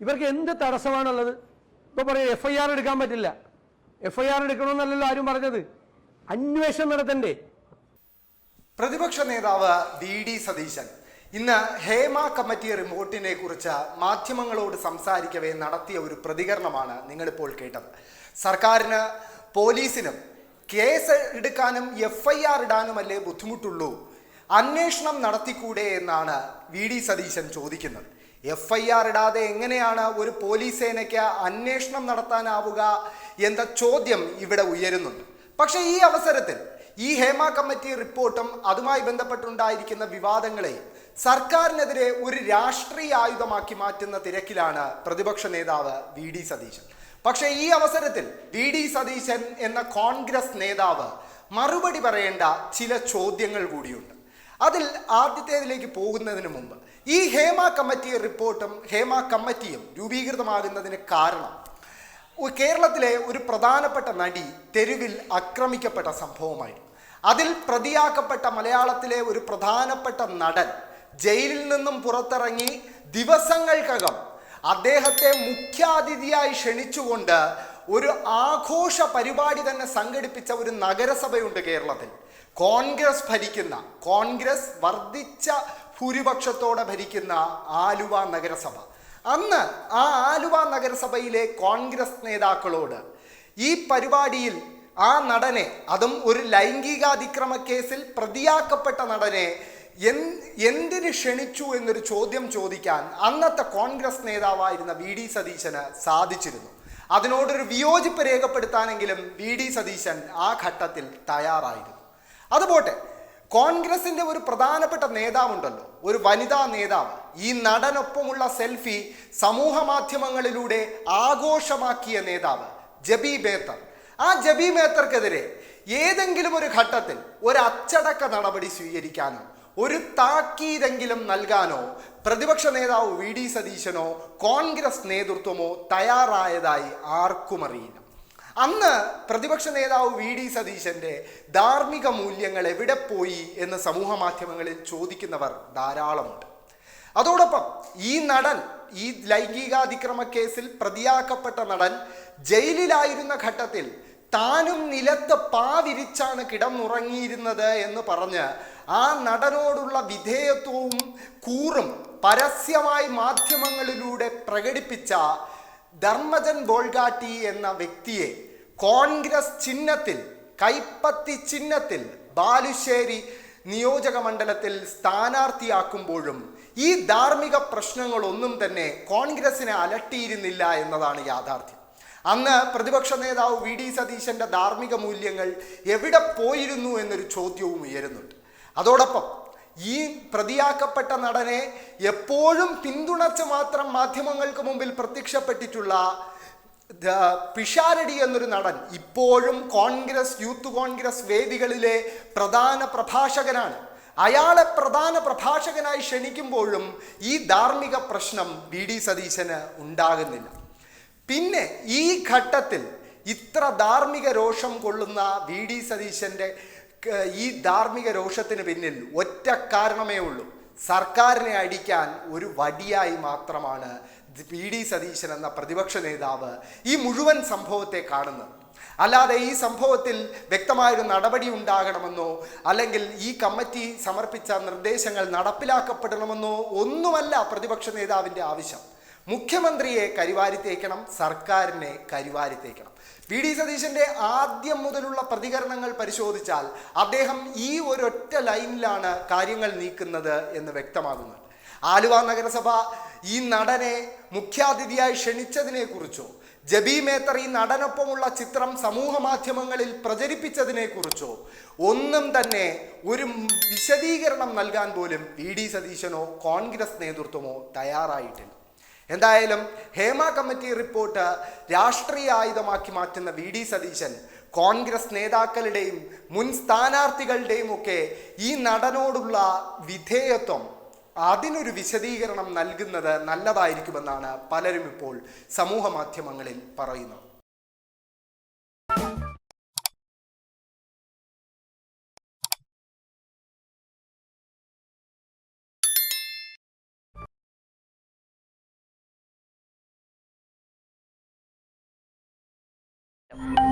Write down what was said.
ഇവർക്ക് എന്ത് തടസ്സമാണുള്ളത്? ഇപ്പോൾ പറയും എഫ് ഐ ആർ എടുക്കാൻ പറ്റില്ല. എഫ് ഐ ആർ എടുക്കണമെന്നല്ലല്ലോ ആരും പറഞ്ഞത്. അന്വേഷണം നടത്തണ്ടേ. പ്രതിപക്ഷ നേതാവ് വി ഡി സതീശൻ ഇന്ന് ഹേമ കമ്മിറ്റി റിപ്പോർട്ടിനെ കുറിച്ച് മാധ്യമങ്ങളോട് സംസാരിക്കവേ നടത്തിയ ഒരു പ്രതികരണമാണ് നിങ്ങളിപ്പോൾ കേട്ടത്. സർക്കാരിന് പോലീസിനും കേസ് എടുക്കാനും എഫ് ഐ ആർ ഇടാനുമല്ലേ ബുദ്ധിമുട്ടുള്ളൂ? അന്വേഷണം നടത്തിക്കൂടെ എന്നാണ് വി ഡി സതീശൻ ചോദിക്കുന്നത്. എഫ് ഐ ആർ ഇടാതെ എങ്ങനെയാണ് ഒരു പോലീസ് സേനയ്ക്ക് അന്വേഷണം നടത്താനാവുക എന്ന ചോദ്യം ഇവിടെ ഉയരുന്നുണ്ട്. പക്ഷേ ഈ അവസരത്തിൽ ഈ ഹേമ കമ്മിറ്റി റിപ്പോർട്ടും അതുമായി ബന്ധപ്പെട്ടുണ്ടായിരിക്കുന്ന വിവാദങ്ങളെ സർക്കാരിനെതിരെ ഒരു രാഷ്ട്രീയ ആയുധമാക്കി മാറ്റുന്ന തിരക്കിലാണ് പ്രതിപക്ഷ നേതാവ് വി ഡി സതീശൻ. പക്ഷേ ഈ അവസരത്തിൽ വി ഡി സതീശൻ എന്ന കോൺഗ്രസ് നേതാവ് മറുപടി പറയേണ്ട ചില ചോദ്യങ്ങൾ കൂടിയുണ്ട്. അതിൽ ആദ്യത്തേതിലേക്ക് പോകുന്നതിന് മുമ്പ് ഈ ഹേമ കമ്മിറ്റി റിപ്പോർട്ടും ഹേമ കമ്മിറ്റിയും രൂപീകൃതമാകുന്നതിന് കാരണം കേരളത്തിലെ ഒരു പ്രധാനപ്പെട്ട നടി തെരുവിൽ ആക്രമിക്കപ്പെട്ട സംഭവമായിരുന്നു. അതിൽ പ്രതിയാക്കപ്പെട്ട മലയാളത്തിലെ ഒരു പ്രധാനപ്പെട്ട നടൻ ജയിലിൽ നിന്നും പുറത്തിറങ്ങി ദിവസങ്ങൾക്കകം അദ്ദേഹത്തെ മുഖ്യാതിഥിയായി ക്ഷണിച്ചുകൊണ്ട് ഒരു ആഘോഷ പരിപാടി തന്നെ സംഘടിപ്പിച്ച ഒരു നഗരസഭയുണ്ട് കേരളത്തിൽ. കോൺഗ്രസ് ഭരിക്കുന്ന കോൺഗ്രസ് വർദ്ധിച്ച ഭൂരിപക്ഷത്തോടെ ഭരിക്കുന്ന ആലുവ നഗരസഭ. അന്ന് ആ ആലുവ നഗരസഭയിലെ കോൺഗ്രസ് നേതാക്കളോട് ഈ പരിപാടിയിൽ ആ നടനെ അതും ഒരു ലൈംഗികാതിക്രമ കേസിൽ പ്രതിയാക്കപ്പെട്ട നടനെ എന്തിന് ക്ഷണിച്ചു എന്നൊരു ചോദ്യം ചോദിക്കാൻ അന്നത്തെ കോൺഗ്രസ് നേതാവായിരുന്ന വി ഡി സതീശന് സാധിച്ചിരുന്നു. അതിനോടൊരു വിയോജിപ്പ് രേഖപ്പെടുത്താനെങ്കിലും വി ഡി സതീശൻ ആ ഘട്ടത്തിൽ തയ്യാറായിരുന്നു. അതുപോട്ടെ കോൺഗ്രസിന്റെ ഒരു പ്രധാനപ്പെട്ട നേതാവുണ്ടല്ലോ ഒരു വനിതാ നേതാവ്. ഈ നടനൊപ്പമുള്ള സെൽഫി സമൂഹ മാധ്യമങ്ങളിലൂടെ ആഘോഷമാക്കിയ നേതാവ് ജബി ബേത്തർ ആ ജബി ബേത്തർക്കെതിരെ ഏതെങ്കിലും ഒരു ഘട്ടത്തിൽ ഒരു അച്ചടക്ക നടപടി സ്വീകരിക്കാനോ ഒരു താക്കീതെങ്കിലും നൽകാനോ പ്രതിപക്ഷ നേതാവ് വി ഡി സതീശനോ കോൺഗ്രസ് നേതൃത്വമോ തയ്യാറായതായി ആർക്കും അറിയില്ല. അന്ന് പ്രതിപക്ഷ നേതാവ് വി ഡി സതീശന്റെ ധാർമ്മിക മൂല്യങ്ങൾ എവിടെ പോയി എന്ന് സമൂഹ മാധ്യമങ്ങളിൽ ചോദിക്കുന്നവർ ധാരാളമുണ്ട്. അതോടൊപ്പം ഈ നടൻ ഈ ലൈംഗികാതിക്രമ കേസിൽ പ്രതിയാക്കപ്പെട്ട നടൻ ജയിലിലായിരുന്ന ഘട്ടത്തിൽ താനും നിലത്ത് പാവിരിച്ചാണ് കിടന്നുറങ്ങിയിരുന്നത് എന്ന് പറഞ്ഞ് ആ നടനോടുള്ള വിധേയത്വവും കൂറും പരസ്യമായി മാധ്യമങ്ങളിലൂടെ പ്രകടിപ്പിച്ച ധർമ്മജൻ ബോൾഗാട്ടി എന്ന വ്യക്തിയെ കോൺഗ്രസ് ചിഹ്നത്തിൽ കൈപ്പത്തി ചിഹ്നത്തിൽ ബാലുശ്ശേരി നിയോജക മണ്ഡലത്തിൽ സ്ഥാനാർത്ഥിയാക്കുമ്പോഴും ഈ ധാർമ്മിക പ്രശ്നങ്ങളൊന്നും തന്നെ കോൺഗ്രസിനെ അലട്ടിയിരുന്നില്ല എന്നതാണ് യാഥാർത്ഥ്യം. അന്ന് പ്രതിപക്ഷ നേതാവ് വി ഡി സതീശന്റെ ധാർമ്മിക മൂല്യങ്ങൾ എവിടെ പോയിരുന്നു എന്നൊരു ചോദ്യവും ഉയരുന്നുണ്ട്. അതോടൊപ്പം ഈ പ്രതിയാക്കപ്പെട്ട നടനെ എപ്പോഴും പിന്തുണച്ച് മാത്രം മാധ്യമങ്ങൾക്ക് മുമ്പിൽ പ്രത്യക്ഷപ്പെട്ടിട്ടുള്ള പിഷാരടി എന്നൊരു നടൻ ഇപ്പോഴും കോൺഗ്രസ് യൂത്ത് കോൺഗ്രസ് വേദികളിലെ പ്രധാന പ്രഭാഷകനാണ്. അയാളെ പ്രധാന പ്രഭാഷകനായി ക്ഷണിക്കുമ്പോഴും ഈ ധാർമ്മിക പ്രശ്നം വി ഡി സതീശന് ഉണ്ടാകുന്നില്ല. പിന്നെ ഈ ഘട്ടത്തിൽ ഇത്ര ധാർമ്മിക രോഷം കൊള്ളുന്ന വി ഡി സതീശന്റെ ഈ ധാർമ്മിക രോഷത്തിന് പിന്നിൽ ഒറ്റ കാരണമേ ഉള്ളൂ. സർക്കാരിനെ അടിക്കാൻ ഒരു വടിയായി മാത്രമാണ് വി ഡി സതീശൻ എന്ന പ്രതിപക്ഷ നേതാവ് ഈ മുഴുവൻ സംഭവത്തെ കാണുന്നത്. അല്ലാതെ ഈ സംഭവത്തിൽ വ്യക്തമായൊരു നടപടി ഉണ്ടാകണമെന്നോ അല്ലെങ്കിൽ ഈ കമ്മിറ്റി സമർപ്പിച്ച നിർദ്ദേശങ്ങൾ നടപ്പിലാക്കപ്പെടണമെന്നോ ഒന്നുമല്ല പ്രതിപക്ഷ നേതാവിന്റെ ആവശ്യം. മുഖ്യമന്ത്രിയെ കരിവാരിത്തേക്കണം സർക്കാരിനെ കരിവാരിത്തേക്കണം വി. ഡി. സതീശന്റെ ആദ്യം മുതലുള്ള പ്രതികരണങ്ങൾ പരിശോധിച്ചാൽ അദ്ദേഹം ഈ ഒരൊറ്റ ലൈനിലാണ് കാര്യങ്ങൾ നീക്കുന്നത് എന്ന് വ്യക്തമാകുന്നുണ്ട്. ആലുവ നഗരസഭ ഈ നടനെ മുഖ്യാതിഥിയായി ക്ഷണിച്ചതിനെ കുറിച്ചോ ജബി മേത്തർ ഈ നടനൊപ്പമുള്ള ചിത്രം സമൂഹ മാധ്യമങ്ങളിൽ പ്രചരിപ്പിച്ചതിനെ കുറിച്ചോ ഒന്നും തന്നെ ഒരു വിശദീകരണം നൽകാൻ പോലും വി. ഡി. സതീശനോ കോൺഗ്രസ് നേതൃത്വമോ തയ്യാറായിട്ടില്ല. എന്തായാലും ഹേമ കമ്മിറ്റി റിപ്പോർട്ട് രാഷ്ട്രീയ ആയുധമാക്കി മാറ്റുന്ന വി ഡി സതീശൻ കോൺഗ്രസ് നേതാക്കളുടെയും മുൻ സ്ഥാനാർത്ഥികളുടെയും ഒക്കെ ഈ നടനോടുള്ള വിധേയത്വം അതിനൊരു വിശദീകരണം നൽകുന്നത് നല്ലതായിരിക്കുമെന്നാണ് പലരും ഇപ്പോൾ സമൂഹ മാധ്യമങ്ങളിൽ പറയുന്നത്. you.